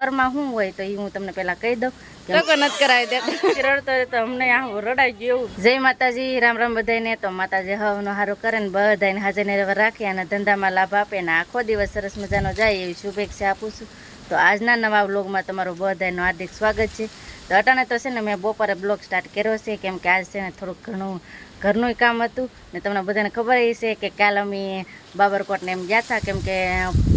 ઘરમાં શું હોય તો એ હું તમને પેલા કહી દઉં જય માતાજી રામ રામ બધાને તો માતાજી હવનો હારું કરે ને બધાને હાજરને રાખી અને ધંધામાં લાભ આપે ને આખો દિવસ સરસ મજાનો જાય એવી શુભેચ્છા આપું છું. તો આજના નવા બ્લોગમાં તમારું બધાનું હાર્દિક સ્વાગત છે. તો અટાણે તો છે ને મેં બપોરે બ્લોગ સ્ટાર્ટ કર્યો છે કેમ કે આજ છે ને થોડુંક ઘણું, ઘરનું કામ હતું. ને તમને બધાને ખબર એ છે કે કાલ અમે બાબરકોટને એમ ગયા હતા કેમ કે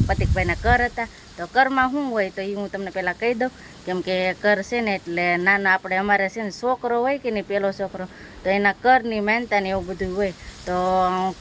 પતિકભાઈના કર હતા. તો કરમાં શું હોય તો એ હું તમને પહેલાં કહી દઉં. કેમ કે કર છે ને એટલે નાના આપણે અમારે છે ને છોકરો હોય કે નહીં પહેલો છોકરો, તો એના કરની માનતા ને એવું બધું હોય. તો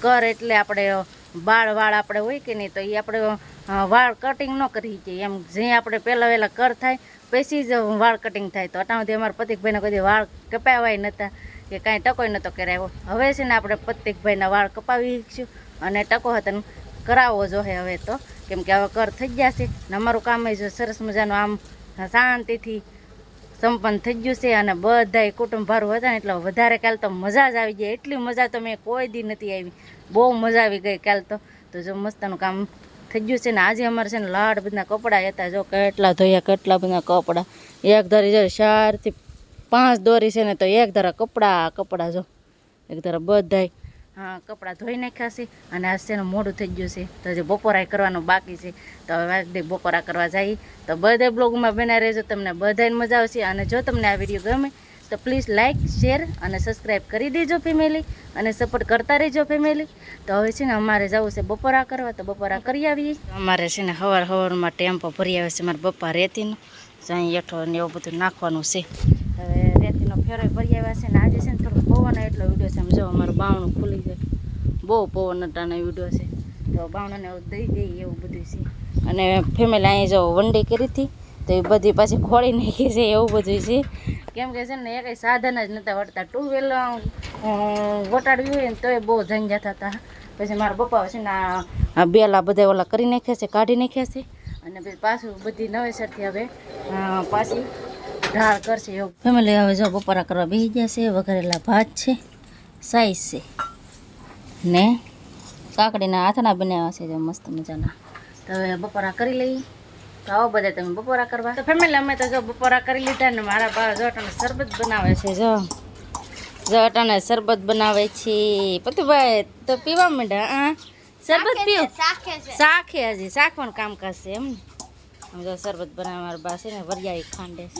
કર એટલે આપણે બાળ વાળ આપણે હોય કે નહીં તો એ આપણે વાળ કટિંગ ન કરી શકીએ. એમ જે આપણે પહેલાં વહેલાં કર થાય, પછી જ વાળ કટિંગ થાય. તો અટાણુંથી અમારા પતિકભાઈના કોઈ વાળ કપાવાય નહોતા કે કાંઈ ટકોય નહોતો કરાવ્યો હવે છે ને આપણે પતિકભાઈના વાળ કપાવી શકીશું અને ટકો હતો કરાવવો જોઈએ હવે તો. કેમ કે હવે કર થઈ ગયા છે ને અમારું કામ જો સરસ મજાનું આમ શાંતિથી સંપન્ન થઈ ગયું છે અને બધાય કુટુંબ ભારું હતા ને એટલે વધારે કાલ તો મજા જ આવી ગઈ. એટલી મજા તો મેં કોઈ દી નથી આવી. બહુ મજા આવી ગઈ કાલ તો. તો જો મસ્તનું કામ થઈ ગયું છે ને આજે અમારે છે ને લાડ બધા કપડાં હતા. જો કેટલા ધોયા, કેટલા બધા કપડાં. એક ધારી જો ચારથી પાંચ દોરી છે ને તો એક ધારા કપડાં કપડાં જો. એક ધારા બધાય. હા, કપડાં ધોઈ નાખ્યા છે અને આજ છે ને મોડું થઈ ગયું છે. તો હજી બપોરાય કરવાનું બાકી છે. તો હવે બપોરા કરવા જઈએ તો બધા બ્લોગમાં બનાવી રહેજો. તમને બધાને મજા આવશે. અને જો તમને આ વીડિયો ગમે તો પ્લીઝ લાઇક શેર અને સબસ્ક્રાઈબ કરી દેજો ફેમિલી અને સપોર્ટ કરતા રહેજો ફેમિલી તો હવે છે ને અમારે જવું છે બપોરા કરવા તો બપોરા કરી આવીએ. અમારે છે ને હવાર હવારમાં ટેમ્પો ભરી આવે છે મારા પપ્પા રેતીનો અહીં એઠો ને એવું બધું નાખવાનું છે. હવે રેતીનો ફેરો ભરી આવ્યા છે ને આજે છે ને થોડું પવન એટલો વીડિયો છે આમ જો અમારું બાવણું ખુલી જાય બહુ પવન અટાનો વીડિયો છે. તો બાવણાને દઈ દઈએ એવું બધું છે. અને ફેમિલી અહીં જો વંડી કરી હતી તો એ બધી પાછી ખોળી નાખી છે એવું બધું છે. કેમ કે છે ને એ કંઈ સાધન જ નહોતા વળતા. ટુ વ્હીલ વટાડવી હોય ને તોય બહુ ઝંઝા થતા. પછી મારા પપ્પા છે ને આ બેલા બધા ઓલા કરી નાખ્યા છે, કાઢી નાખ્યા છે. અને પછી પાછું બધી નવેસરથી હવે પાછી ઢાળ કરશે એવું. ફેમિલી હવે જો બપોરા કરવા બેસી ગયા છે, વઘારેલા ભાત છે સાઈઝ છે ને કાકડીના હાથના બનાવ્યા છે મસ્ત મજાના. તો હવે બપોરા કરી લઈએ. આવો બધા તમે બપોરા કરવા. તો ફેમિલી અમે તો જો બપોરા કરી લીધા ને મારા બા જો અટાણે શરબત બનાવે છે જો. જો અટાણે શરબત બનાવે છે. પતુભાઈ તો પીવા માંડ્યા હા? શરબત પીવું શાખે હજી શાખવાનું કામ કરશે એમ ને? જો શરબત બનાવે મારા બા છે ને વરિયાળી ખાંડે.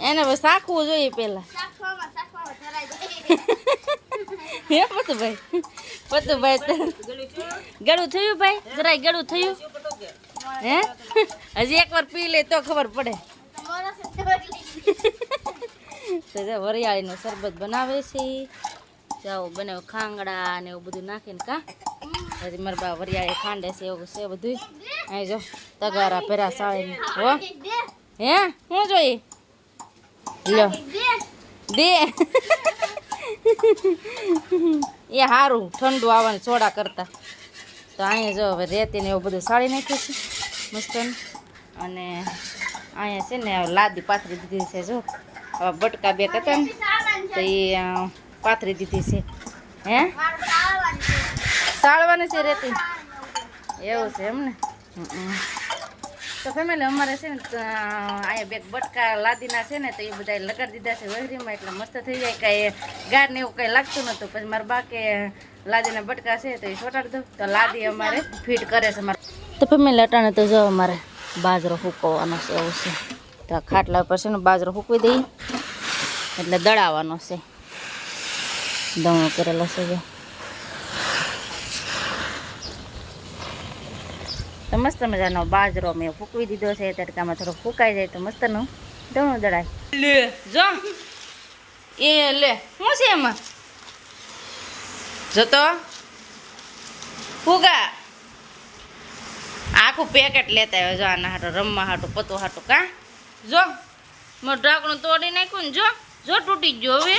એને બસ શાખવું જોઈએ પહેલાં. હે પતુભાઈ? પતુભાઈ ગળું થયું ભાઈ? જરાય ગળું થયું? હે? હજી એકવાર પી લે તો ખબર પડે. જો શરબત બનાવે છે. જાઓ, બનાવ ખાંગડા ને એવું બધું નાખીને કા? હજી મારા બા વરિયાળી ખાંડે છે, એવું છે બધું અહીં જો, તગારા પહેરા સાળીને. હો? હે? શું જોઈએ લો દે એ સારું ઠંડુ આવવાનું સોડા કરતા. તો અહીંયા જો હવે રેતી ને એવું બધું સાળી નાખ્યું છે. મસ્ત અને અહીંયા છે ને લાદી પાથરી દીધી છે જો. હવે બટકા બે હતા ને, તો એ પાથરી દીધી છે. હે? સાળવાની છે રેતી. એવું છે એમ ને? તો ફેમિલી અમારે છે ને અહીંયા બે બટકા લાદીના છે ને, તો એ બધા લગાડી દીધા છે વહેરીમાં, એટલે મસ્ત થઈ જાય. કાંઈ ગાર ને એવું કંઈ લાગતું નહોતું. પછી મારા બા લાદીના બટકા છે, તો એ ચોટાડી દઉં. તો લાદી અમારે ફિટ કરે છે મારે. તો ફેમિલી અટાણે તો જો અમારે બાજરો ફૂકવવાનો છે એવું છે તો ખાટલા ઉપર છે ને બાજરો ફૂકવી દઈએ એટલે દળાવવાનો છે દમણો કરેલો છે જો તો મસ્ત મજાનો બાજરો મેં ફૂકવી દીધો છે તડકામાં થોડો ફૂકાઈ જાય તો મસ્તનું દણું દળાય લે જો એ લે શું છે એમાં જતો ફુગા આખું પેકેટ લેતા આવ્યો. જો આના હાટું રમવા હાટું પતું હાટું કા? જો મારું ઢાંકણું તોડી નાખ્યું ને જો જો તૂટી ગયો હવે.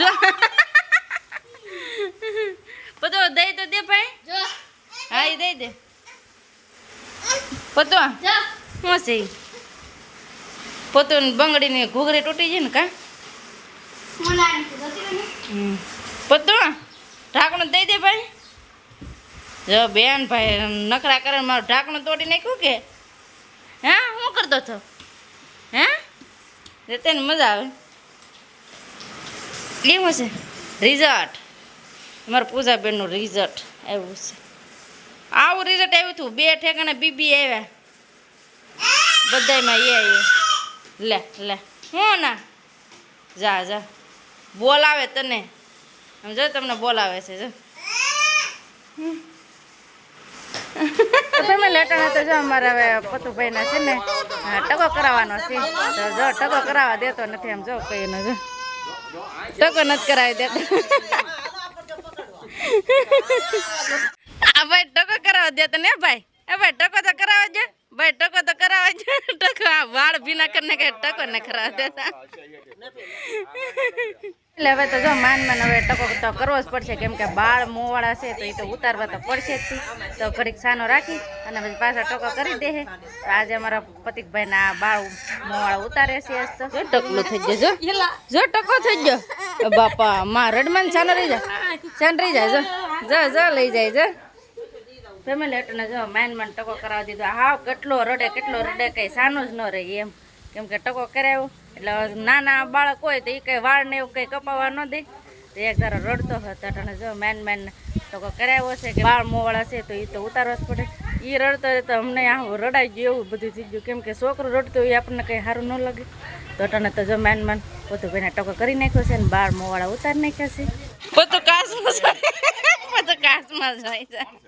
જો. પતો દઈ તો દે ભાઈ. હા એ દઈ દે. પતો શું છે? પતો ને બંગડીની ઘૂઘરી તૂટી જાય ને કા. પતો ઢાંકણું દઈ દે ભાઈ. જો બેન ભાઈ, નખરા કરે મારું ઢાંકણું તોડી નાખ્યું કે? હા શું કરતો હતો હે? તેને મજા આવે. કેવું છે? રિઝલ્ટ મારા પૂજાબેનનું રિઝલ્ટ આવ્યું છે. આવું રિઝલ્ટ આવ્યું હતું બે ઠેકાણે બીબી આવ્યા. બધાયમાં એ આવ્યું લે લે. હું ના? જા જા. બોલાવે તને. આમ જો તમને બોલાવે છે, જો. તમે લેટર તો જો અમારા હવે પતુભાઈના છે ને ટકો કરાવવાનો છે. તો ટકો કરાવવા દેતો નથી આમ જો કહીને જો. ટકો નથી કરાવી દેતો. આ ભાઈ ટકો કરાવવા દેતો ને ભાઈ. એ ભાઈ ટકો તો કરાવવા દે. ભાઈ ટકો તો કરાવવા દે ટકો આ વાળ ભીના કરીને કે ટકો ને ખરા દેતા. એટલે હવે તો જો માન માન હવે ટકો તો કરવો જ પડશે કેમ કે બાળ મોવાળા છે તો એ તો ઉતારવા તો પડશે જ તો ઘડીક સાનો રાખી અને પછી પાછા ટકો કરી દે તો આજે અમારા પતિકભાઈ ના બાળ મોવાળા ઉતારે છે આજ તો. જો ટકલો થઈ ગયો જો. જો ટકો થઈ ગયો. બાપા માં રડમાન સાનો રહી જાય સાન રહી જાય જો. જો જો લઈ જાય જો. ફેમિલી એટલે જો માન માન ટકો કરાવી દીધો. હા, કેટલો રડે કેટલો રડે કઈ સાનું જ ન રહે એમ. કેમ કે ટકો કરાવ્યો એટલે નાના બાળક હોય તો એ કઈ વાળ ને એવું કઈ કપાવવા ન દે. તો એક ધારો રડતો હતો અને જો મેન મેન ટકો કરાવ્યો છે કે બાળ મોવાળા છે તો એ તો ઉતારવા જ પડે. એ રડતો તો અમને આ રડાઈ ગયું એવું બધું થઈ ગયું. કેમ કે છોકરો રડતો એ આપણને કંઈ સારું ન લાગે. તો અટાણે તો જો મેન મેન પોતું ભાઈને ટકો કરી નાખ્યો છે ને બાળ મોવાળા ઉતારી નાખ્યા છે. પોતું કાસમાં જાય પોતું કાસમાં જાય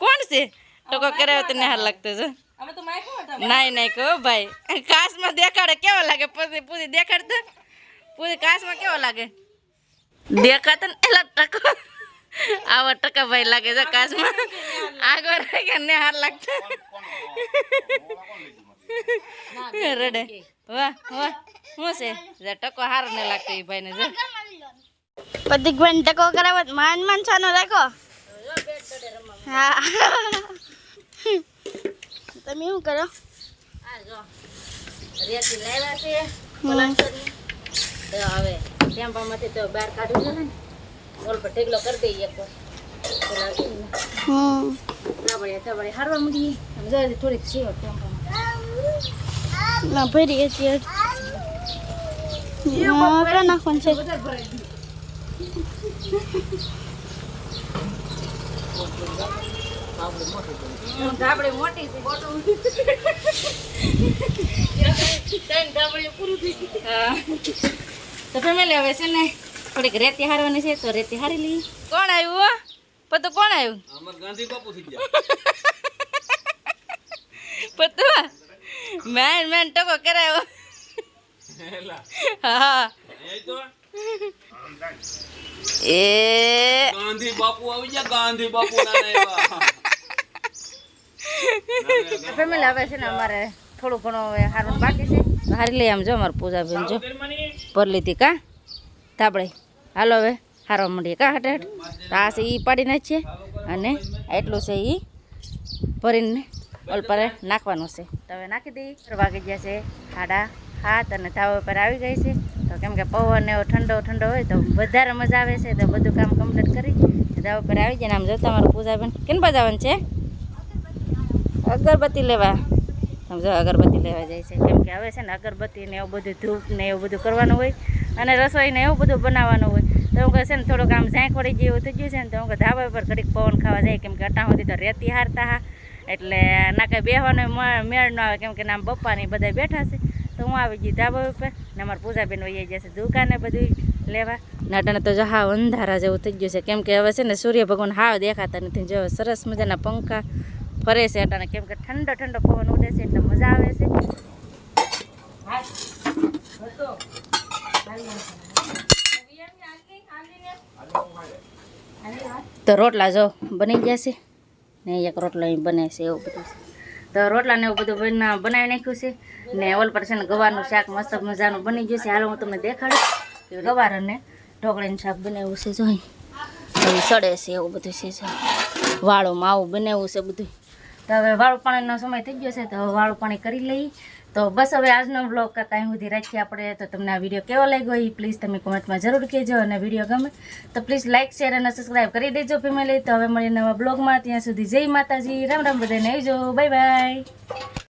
કોણ છે? ટકો કરાવ્યો તને હાલ લાગતો છે નાઈ નાઈ કહો ભાઈ. કાશમાં દેખાડે કેવો લાગે? પછી પૂરી દેખાડતો? પૂરી કાશમાં કેવો લાગે? દેખાતો ને એલા ટકો. આવો ટકા ભાઈ લાગે છે કાશમાં આગળ કે ને હાર લાગતો. રડે. વાહ વાહ. શું છે? જે ટકો હાર ને લાગતો એ ભાઈને જો. પ્રતિકભાઈ ટકો કરાવો તો માન માન છાનો રાખો. હા. તમે શું કરો? રેતી લાવ્યા છે. હવે ટેમ્પામાંથી તો બહાર કાઢવું છે ને ઓલ પર ઢેગલો કરી દઈએ એક હારવા હજી થોડીક છે ટેમ્પામાં. ના ભરી અત્યારે હા ક્યાં નાખવાનું છે. ધાબળે મોટી છે. મોટું ત્રણ ધાબળે પૂરું થઈ ગયું હા. તો ફેમિલી હવે છે ને થોડીક રેતી હારવાની છે તો રેતી હારી કોણ આવ્યું હો? પતો કોણ આવ્યું? ગાંધી બાપુ થઈ ગયા. પતો મેન મેન ટકો કરાયો. હા. એ ગાંધી બાપુ આવી ગયા, ગાંધી બાપુ ના ફેમિલી આવે છે ને અમારે થોડું ઘણું હવે હારવાનું બાકી છે. હારી લઈ આમ જો અમારે પૂજાબેન જો. પર લીધી કા? થાબડે હાલો હવે હારવા મળીએ કા હટે હટ આ એ પાડી નાખીએ અને એટલું છે એ ભરીને ઓલ પર નાખવાનું છે. તો હવે નાખી દઈએ. વાગી ગયા છે સાડા હાથ અને ધાવા પર આવી ગઈ છે. તો કેમ કે પવન એવો ઠંડો ઠંડો હોય તો વધારે મજા આવે છે તો બધું કામ કમ્પ્લીટ કરી ધાબા ઉપર આવી જાય ને આમ જો તમારું પૂજાબેન. કેમ બજાવવાનું છે? અગરબત્તી લેવા. સમજો અગરબત્તી લેવા જાય છે. કેમ કે હવે છે ને અગરબત્તી ને એવું બધું ધૂપ ને એવું બધું કરવાનું હોય અને રસોઈને એવું બધું બનાવવાનું હોય. તો હું છે ને થોડુંક આમ ઝાંક વળી જેવું થઈ ગયું છે ને તો હું ધાબા પર ઘડીક પવન ખાવા જાય. કેમ કે અટાણ સુધી તો રેતી હારતા હા. એટલે ના કંઈ બેહવાનો મેળ ન આવે. કેમ કે નામ બપ્પાની બધા બેઠા છે. તો હું આવી ગઈ ધાબા ઉપર. ને અમારા પૂજાબેન વહી જશે દુકાને બધું લેવા. ને અટાણે તો જો હાવ અંધારા જેવું થઈ ગયું છે. કેમ કે હવે છે ને સૂર્ય ભગવાન હાવ દેખાતા નથી. જો સરસ મજાના પંખા ફરે છે અટાણે. કેમ કે ઠંડો ઠંડો પવન ઉડે છે એટલે મજા આવે છે. તો રોટલા જો બની ગયા છે ને એક રોટલો અહીં બને છે એવું બધું છે. તો રોટલાને એવું બધું બના- બનાવી નાખ્યું છે. ને ઓલ પર છે ને ગવારનું શાક મસ્ત મજાનું બની ગયું છે. હાલ હું તમને દેખાડું કે ગવાર અને ઢોકળીનું શાક બનાવ્યું છે. જોઈ. સડે છે એવું બધું છે. વાળું માવું બનાવ્યું છે બધું. તો હવે વાળું પાણીનો સમય થઈ ગયો છે. તો વાળું પાણી કરી લઈએ તો બસ હવે આજનો બ્લોગ કાંઈ સુધી રાખીએ આપણે. તો તમને આ વીડિયો કેવો લાગ્યો એ પ્લીઝ તમે કોમેન્ટમાં જરૂર કહેજો અને વીડિયો ગમે તો પ્લીઝ લાઇક શેર અને સબસ્ક્રાઈબ કરી દેજો ફેમિલી તો હવે મળીએ નવા બ્લોગમાં ત્યાં સુધી જય માતાજી. રામ રામ બધાને આવજો. Bye bye